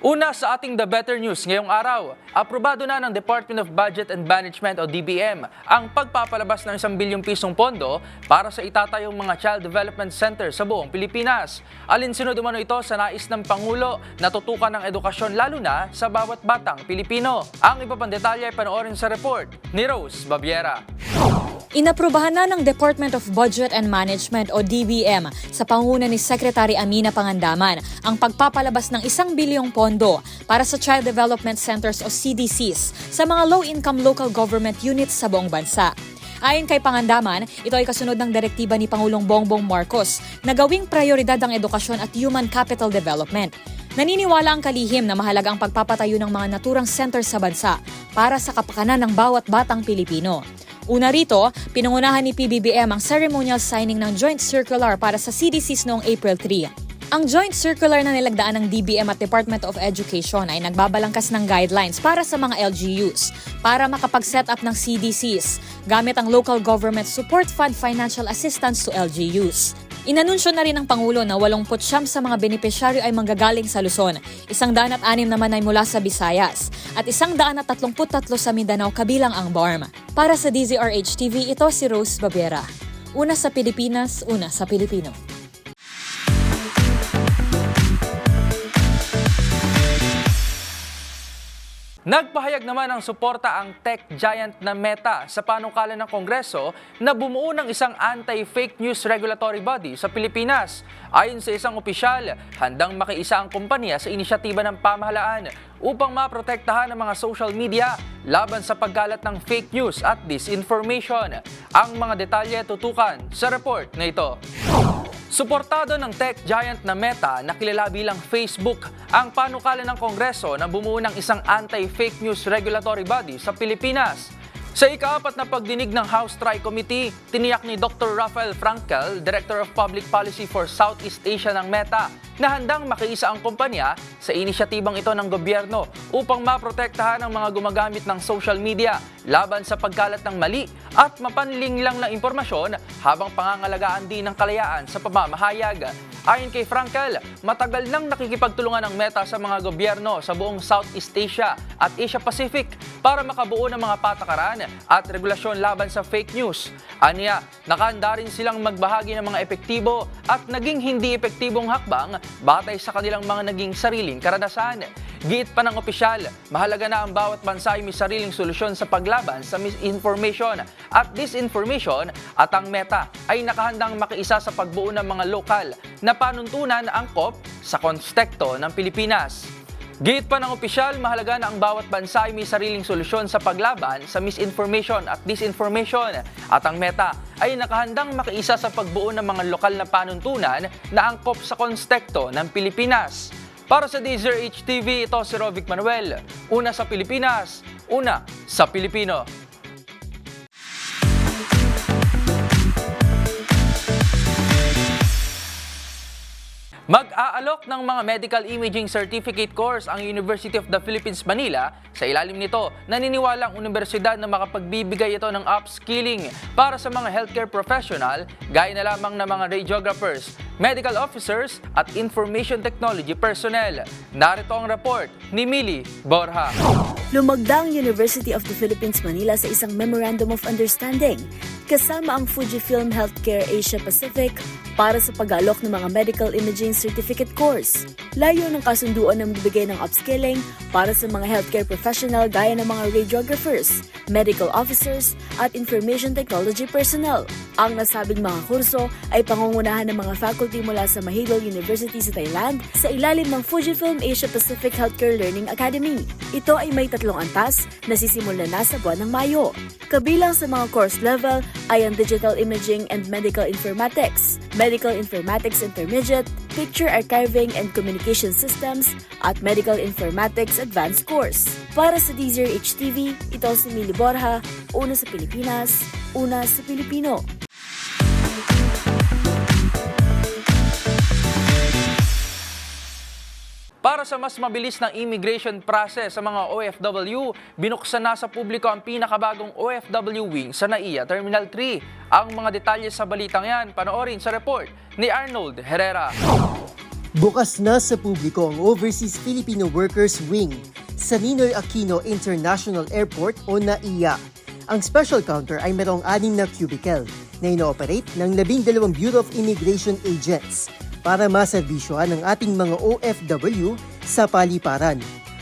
Una sa ating The Better News ngayong araw, aprobado na ng Department of Budget and Management o DBM ang pagpapalabas ng isang bilyong pisong pondo para sa itatayong mga Child Development Center sa buong Pilipinas. Alinsunod umano ito sa nais ng Pangulo na tutukan ng edukasyon lalo na sa bawat batang Pilipino. Ang iba pang detalye ay panoorin sa report ni Rose Babiera. Inaprubahan na ng Department of Budget and Management o DBM sa panguna ni Secretary Amina Pangandaman ang pagpapalabas ng isang bilyong pondo para sa Child Development Centers o CDCs sa mga low-income local government units sa buong bansa. Ayon kay Pangandaman, ito ay kasunod ng direktiba ni Pangulong Bongbong Marcos na gawing prioridad ang edukasyon at human capital development. Naniniwala ang kalihim na mahalaga ang pagpapatayo ng mga naturang center sa bansa para sa kapakanan ng bawat batang Pilipino. Una rito, pinangunahan ni PBBM ang ceremonial signing ng Joint Circular para sa CDCs noong April 3. Ang Joint Circular na nilagdaan ng DBM at Department of Education ay nagbabalangkas ng guidelines para sa mga LGUs para makapag-set up ng CDCs gamit ang Local Government Support Fund Financial Assistance to LGUs. Inanunsyo na rin ng Pangulo na 89 sa mga benepisyaryo ay manggagaling sa Luzon, isang daan at anim naman ay mula sa Visayas, at isang daan at 33 sa Mindanao kabilang ang BARM. Para sa DZRH TV, ito si Rose Babera. Una sa Pilipinas, una sa Pilipino. Nagpahayag naman ng suporta ang tech giant na Meta sa panukalan ng Kongreso na bumuo ng isang anti-fake news regulatory body sa Pilipinas. Ayon sa isang opisyal, handang makiisa ang kumpanya sa inisyatiba ng pamahalaan upang maprotektahan ang mga social media laban sa paggalat ng fake news at disinformation. Ang mga detalye tutukan sa report na ito. Suportado ng tech giant na Meta na kilala bilang Facebook ang panukalan ng Kongreso na bumuo ng isang anti-fake news regulatory body sa Pilipinas. Sa ikaapat na pagdinig ng House Tri-Committee, tiniyak ni Dr. Rafael Frankel, Director of Public Policy for Southeast Asia ng Meta, na handang makiisa ang kumpanya sa inisyatibang ito ng gobyerno upang maprotektahan ang mga gumagamit ng social media laban sa pagkalat ng mali at mapanlinglang na impormasyon habang pangangalagaan din ng kalayaan sa pamamahayag. Ayon kay Frankel, matagal nang nakikipagtulungan ng Meta sa mga gobyerno sa buong Southeast Asia at Asia Pacific para makabuo ng mga patakaran at regulasyon laban sa fake news. Aniya, nakahanda rin silang magbahagi ng mga epektibo at naging hindi epektibong hakbang batay sa kanilang mga naging sariling karanasan. Giit pa ng opisyal, mahalaga na ang bawat bansa ay may sariling solusyon sa paglaban sa misinformation at disinformation at ang meta ay nakahandang makiisa sa pagbuo ng mga lokal na panuntunan angkop sa konstekto ng Pilipinas. Giit pa ng opisyal, mahalaga na ang bawat bansa ay may sariling solusyon sa paglaban sa misinformation at disinformation at ang meta ay nakahandang makiisa sa pagbuo ng mga lokal na panuntunan na angkop sa konstekto ng Pilipinas. Para sa Deezer HTV, ito si Rovic Manuel. Una sa Pilipinas, una sa Pilipino. Mag-aalok ng mga medical imaging certificate course ang University of the Philippines Manila. Sa ilalim nito, naniniwala ang universidad na makapagbibigay ito ng upskilling para sa mga healthcare professional gaya na lamang ng mga radiographers, medical officers at information technology personnel. Narito ang report ni Mili Borja. Lumagda ang University of the Philippines Manila sa isang Memorandum of Understanding kasama ang Fujifilm Healthcare Asia Pacific para sa pag-aalok ng mga medical imaging certificate course. Layo ng kasunduan na magbigay ng upskilling para sa mga healthcare professional gaya ng mga radiographers, medical officers, at information technology personnel. Ang nasabing mga kurso ay pangungunahan ng mga faculty mula sa Mahidol University sa Thailand sa ilalim ng Fujifilm Asia Pacific Healthcare Learning Academy. Ito ay may tatlong antas na sisimulan na sa buwan ng Mayo. Kabilang sa mga course level ay ang Digital Imaging and Medical Informatics, Medical Informatics Intermediate, Picture Archiving and Communication Systems, at Medical Informatics Advanced Course. Para sa DZRH TV, ito si Mili Borja, una sa Pilipinas, una sa Pilipino. Para sa mas mabilis na immigration process sa mga OFW, binuksan na sa publiko ang pinakabagong OFW wing sa NAIA Terminal 3. Ang mga detalye sa balitang yan, panoorin sa report ni Arnold Herrera. Bukas na sa publiko ang Overseas Filipino Workers Wing sa Ninoy Aquino International Airport o NAIA. Ang special counter ay mayroong anim na cubicle na ino-operate ng labing dalawang Bureau of Immigration Agents para maservisyohan ang ating mga OFW sa paliparan.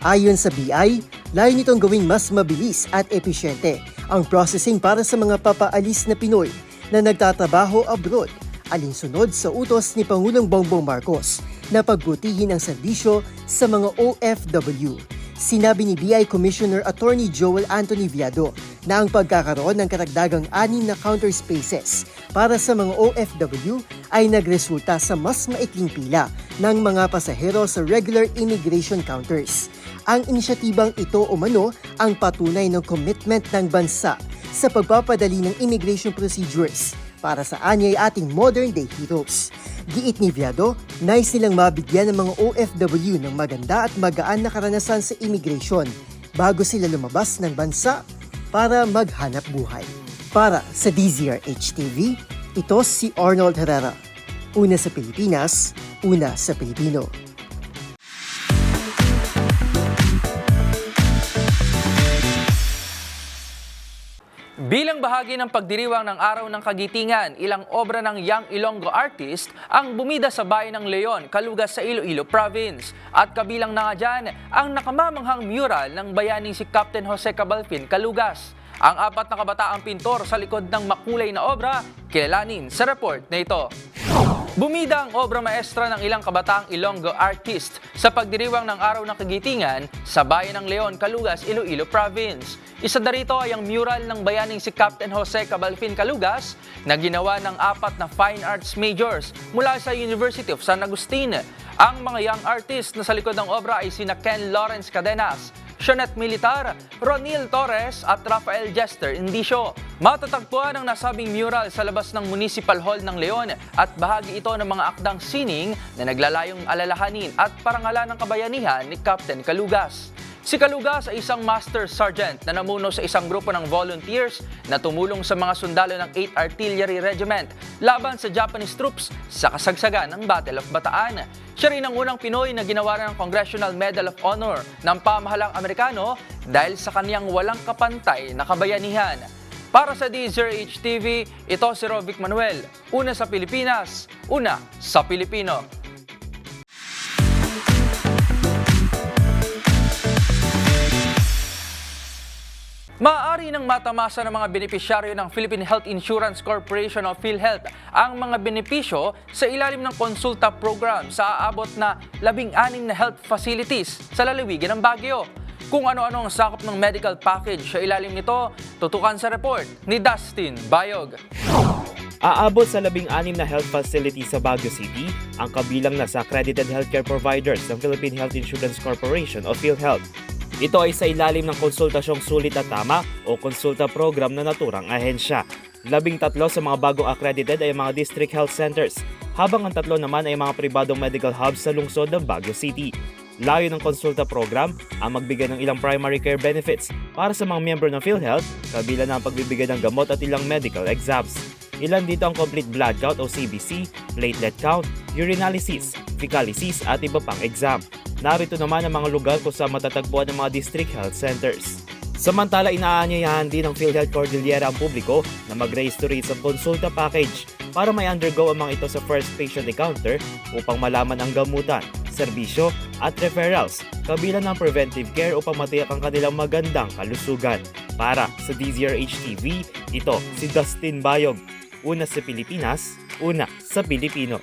Ayon sa BI, layo nitong gawing mas mabilis at epesyente ang processing para sa mga papaalis na Pinoy na nagtatrabaho abroad alinsunod sa utos ni Pangulong Bongbong Marcos na pagbutihin ang serbisyo sa mga OFW. Sinabi ni BI Commissioner Attorney Joel Anthony Viado na ang pagkakaroon ng karagdagang anim na counter spaces para sa mga OFW ay nagresulta sa mas maikling pila ng mga pasahero sa regular immigration counters. Ang inisyatibang ito umano ang patunay ng commitment ng bansa sa pagpapadali ng immigration procedures para sa anyay ating modern day heroes. Giit ni Viado, nice nilang mabigyan ng mga OFW ng maganda at magaan na karanasan sa immigration bago sila lumabas ng bansa para maghanap buhay. Para sa DZRH TV, ito si Arnold Herrera. Una sa Pilipinas, una sa Pilipino. Bilang bahagi ng pagdiriwang ng Araw ng Kagitingan, ilang obra ng Young Ilonggo artist ang bumida sa bayan ng Leon, Kalugas sa Iloilo Province. At kabilang na nga dyan ang nakamamanghang mural ng bayaning si Captain Jose Cabalfin, Kalugas. Ang apat na kabataang pintor sa likod ng makulay na obra, kilalanin sa report na ito. Bumida ang obra maestra ng ilang kabataang Ilonggo artist sa pagdiriwang ng Araw ng Kagitingan sa bayan ng Leon, Kalugas, Iloilo Province. Isa na rito ay ang mural ng bayaning si Captain Jose Cabalfin Kalugas na ginawa ng apat na fine arts majors mula sa University of San Agustin. Ang mga young artist na sa likod ng obra ay sina Ken Lawrence Cadenas, Sionette Militar, Ronil Torres at Rafael Jester Indicio. Matatagpuan ang nasabing mural sa labas ng Municipal Hall ng Leon at bahagi ito ng mga akdang sining na naglalayong alalahanin at parangalan ng kabayanihan ni Captain Kalugas. Si Kalugas ay isang master sergeant na namuno sa isang grupo ng volunteers na tumulong sa mga sundalo ng 8th Artillery Regiment laban sa Japanese troops sa kasagsagan ng Battle of Bataan. Siya rin ang unang Pinoy na ginawaran ng Congressional Medal of Honor ng pamahalang Amerikano dahil sa kaniyang walang kapantay na kabayanihan. Para sa DZRH TV, ito si Rovic Manuel. Una sa Pilipinas, una sa Pilipino. Maaari nang matamasa ng mga benepisyaryo ng Philippine Health Insurance Corporation o PhilHealth ang mga benepisyo sa ilalim ng konsulta program sa aabot na labing-anim na health facilities sa lalawigan ng Baguio. Kung ano-ano ang sakop ng medical package sa ilalim nito, tutukan sa report ni Dustin Bayog. Aabot sa labing-anim na health facility sa Baguio City ang kabilang na sa accredited healthcare providers ng Philippine Health Insurance Corporation o PhilHealth. Ito ay sa ilalim ng konsultasyong sulit at tama o konsulta program na naturang ahensya. Labing tatlo sa mga bagong accredited ay mga district health centers, habang ang tatlo naman ay mga pribadong medical hubs sa lungsod ng Baguio City. Layo ng konsulta program ang magbigay ng ilang primary care benefits para sa mga miyembro ng PhilHealth, kabila ang pagbibigay ng gamot at ilang medical exams. Ilan dito ang complete blood count o CBC, platelet count, urinalysis, fecalysis at iba pang exam. Narito naman ang mga lugar kung saan matatagpuan ng mga district health centers. Samantala, inaanyayahan din ng PhilHealth Cordillera ang publiko na mag-raise to rates ang konsulta package para may undergo ang mga ito sa first patient encounter upang malaman ang gamutan, serbisyo at referrals kabilang ng preventive care upang matiyak ang kanilang magandang kalusugan. Para sa DZRH TV, ito si Dustin Bayog. Una sa Pilipinas, una sa Pilipino.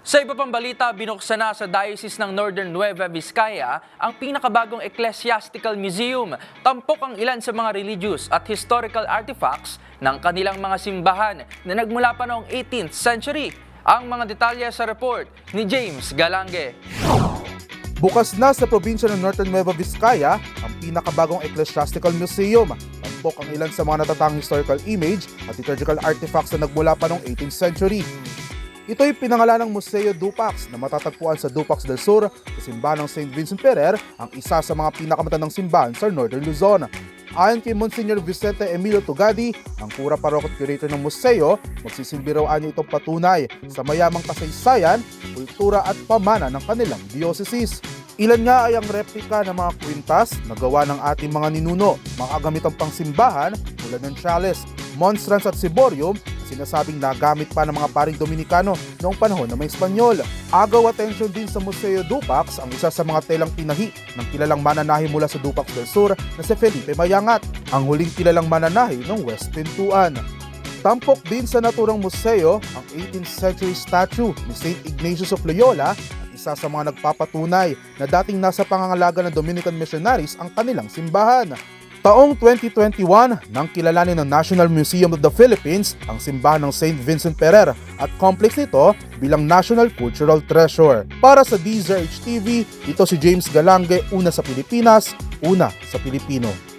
Sa iba pang balita, binuksan na sa Diocese ng Northern Nueva Vizcaya ang pinakabagong Ecclesiastical Museum. Tampok ang ilan sa mga religious at historical artifacts ng kanilang mga simbahan na nagmula pa noong 18th century. Ang mga detalye sa report ni James Galange. Bukas na sa probinsya ng Northern Nueva Vizcaya ang pinakabagong Ecclesiastical Museum. Tampok ang ilan sa mga natatanging historical image at liturgical artifacts na nagmula pa noong 18th century. Ito'y pinangalan ng Museo Dupax na matatagpuan sa Dupax del Sur sa simbahan ng St. Vincent Ferrer, ang isa sa mga pinakamatandang simbahan sa Northern Luzon. Ayon kay Monsignor Vicente Emilio Tugadi, ang kura parokot curator ng museo, magsisilbi raw niya itong patunay sa mayamang kasaysayan, kultura at pamana ng kanilang diocese. Ilan nga ay ang replika ng mga kwintas na gawa ng ating mga ninuno, mga gamitang pangsimbahan tulad ng chalice, monstrance at ciborium sinasabing nagamit pa ng mga paring Dominikano noong panahon ng mga Espanyol. Agaw atensyon din sa Museo Dupax ang isa sa mga telang tinahi ng kilalang mananahi mula sa Dupax del Sur na si Felipe Mayangat, ang huling kilalang mananahi ng West Pintuan. Tampok din sa naturang museo ang 18th century statue ni St. Ignatius of Loyola at isa sa mga nagpapatunay na dating nasa pangangalaga ng Dominican missionaries ang kanilang simbahan. Taong 2021, nang kilalanin ng National Museum of the Philippines ang simbahan ng St. Vincent Ferrer at complex nito bilang National Cultural Treasure. Para sa DZRH TV, ito si James Galange, una sa Pilipinas, una sa Pilipino.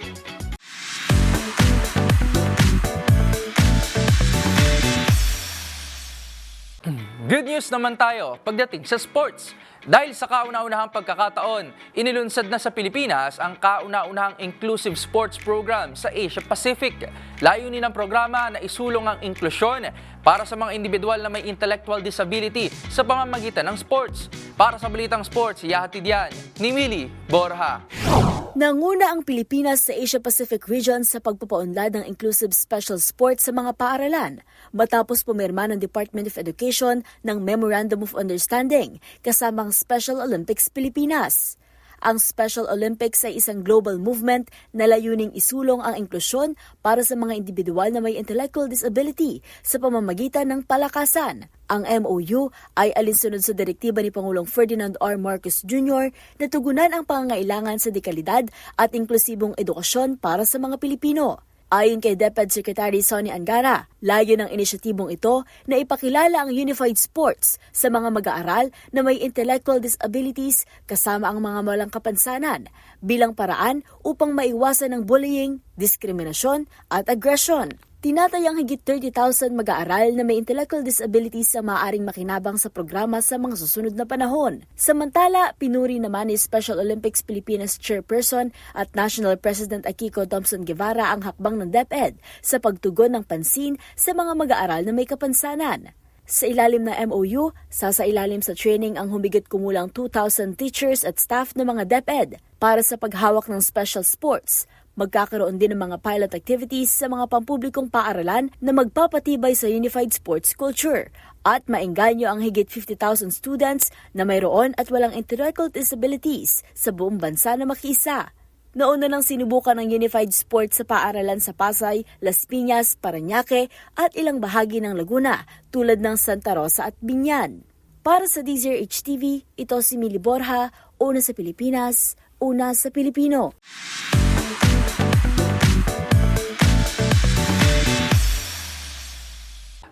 Good news naman tayo pagdating sa sports. Dahil sa kauna-unahang pagkakataon, inilunsad na sa Pilipinas ang kauna-unahang inclusive sports program sa Asia Pacific. Layunin ng programa na isulong ang inklusyon para sa mga individual na may intellectual disability sa pamamagitan ng sports. Para sa Balitang Sports, ihahatid yan ni Willie Borja. Nanguna ang Pilipinas sa Asia-Pacific region sa pagpapaunlad ng inclusive special sports sa mga paaralan matapos pumirma ng Department of Education ng Memorandum of Understanding kasama ang Special Olympics Pilipinas. Ang Special Olympics ay isang global movement na layuning isulong ang inklusyon para sa mga individual na may intellectual disability sa pamamagitan ng palakasan. Ang MOU ay alinsunod sa direktiba ni Pangulong Ferdinand R. Marcos Jr. na tugunan ang pangangailangan sa dekalidad at inklusibong edukasyon para sa mga Pilipino. Ayon kay DepEd Secretary Sonny Angara, layo ng inisyatibong ito na ipakilala ang unified sports sa mga mag-aaral na may intellectual disabilities kasama ang mga walang kapansanan bilang paraan upang maiwasan ang bullying, diskriminasyon at aggression. Tinatayang higit 30,000 mag-aaral na may intellectual disabilities ang maaaring makinabang sa programa sa mga susunod na panahon. Samantala, pinuri naman ni Special Olympics Pilipinas Chairperson at National President Akiko Thompson Guevara ang hakbang ng DepEd sa pagtugon ng pansin sa mga mag-aaral na may kapansanan. Sa ilalim ng MOU, sasailalim sa training ang humigit kumulang 2,000 teachers at staff ng mga DepEd para sa paghawak ng special sports. Magkakaroon din ng mga pilot activities sa mga pampublikong paaralan na magpapatibay sa unified sports culture at maengganyo ang higit 50,000 students na mayroon at walang intellectual disabilities sa buong bansa na makiisa. Nauna nang sinubukan ang unified sports sa paaralan sa Pasay, Las Piñas, Parañaque at ilang bahagi ng Laguna tulad ng Santa Rosa at Binyan. Para sa DZRH TV, ito si Mili Borja, una sa Pilipinas, una sa Pilipino.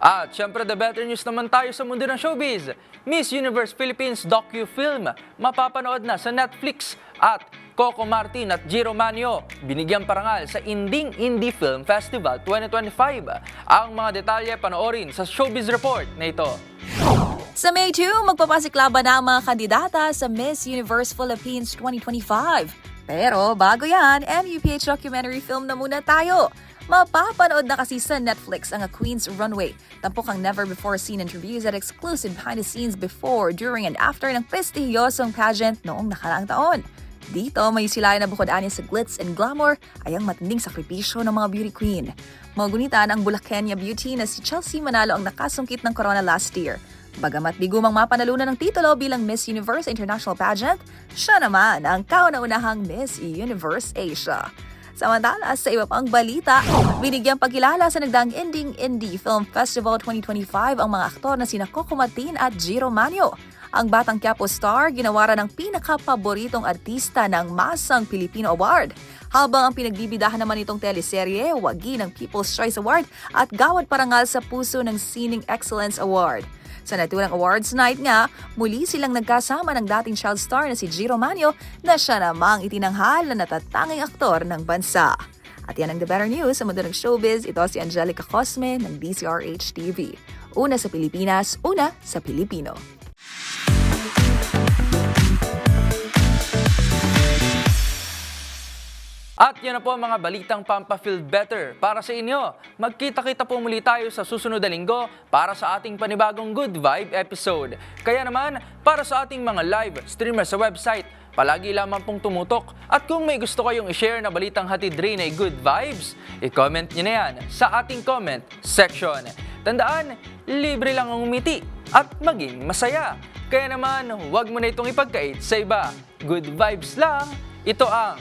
At syempre the better news naman tayo sa mundo ng showbiz. Miss Universe Philippines docu-film mapapanood na sa Netflix at Coco Martin at Giro Manio binigyan parangal sa Inding Indie Film Festival 2025. Ang mga detalye panoorin sa Showbiz Report na ito. Sa May 2, magpapasiklaban na ang mga kandidata sa Miss Universe Philippines 2025. Pero bago yan, MUPH documentary film na muna tayo. Mapapanood na kasi sa Netflix ang A Queen's Runway. Tampok ang never-before-seen interviews at exclusive behind-the-scenes before, during, and after ng prestihiyosong pageant noong nakaraang taon. Dito, may silayan na bukod anya sa glitz and glamour ay ang matinding sakripisyo ng mga beauty queen. Magunitan ang Bulacania beauty na si Chelsea Manalo ang nakasungkit ng corona last year. Bagamat bigumang mapanalunan ng titulo bilang Miss Universe International Pageant, siya naman ang kauna-unahang Miss Universe Asia. Samantala, sa iba pang balita, binigyang pagkilala sa nagdaang Ending Indie Film Festival 2025 ang mga aktor na sina Coco Martin at Giro Manio. Ang Batang Quiapo star ginawara ng pinakapaboritong artista ng Masang Filipino Award. Habang ang pinagbibidahan naman itong teleserye, wagi ng People's Choice Award at gawad parangal sa puso ng Sining Excellence Award. Sa naturang awards night nga, muli silang nagkasama ng dating child star na si Giro Manio na siya namang itinanghal na natatanging aktor ng bansa. At yan ang The Better News sa mundo ng showbiz. Ito si Angelica Cosme ng DCRH TV. Una sa Pilipinas, una sa Pilipino. At yan na po ang mga balitang Pampa-Feel Better para sa inyo. Magkita-kita po muli tayo sa susunod na linggo para sa ating panibagong Good Vibe episode. Kaya naman, para sa ating mga live streamer sa website, palagi lamang pong tumutok. At kung may gusto kayong i-share na balitang hatid rin ay good vibes, i-comment nyo na yan sa ating comment section. Tandaan, libre lang ang umiti at maging masaya. Kaya naman, huwag mo na itong ipagkait sa iba. Good vibes lang, ito ang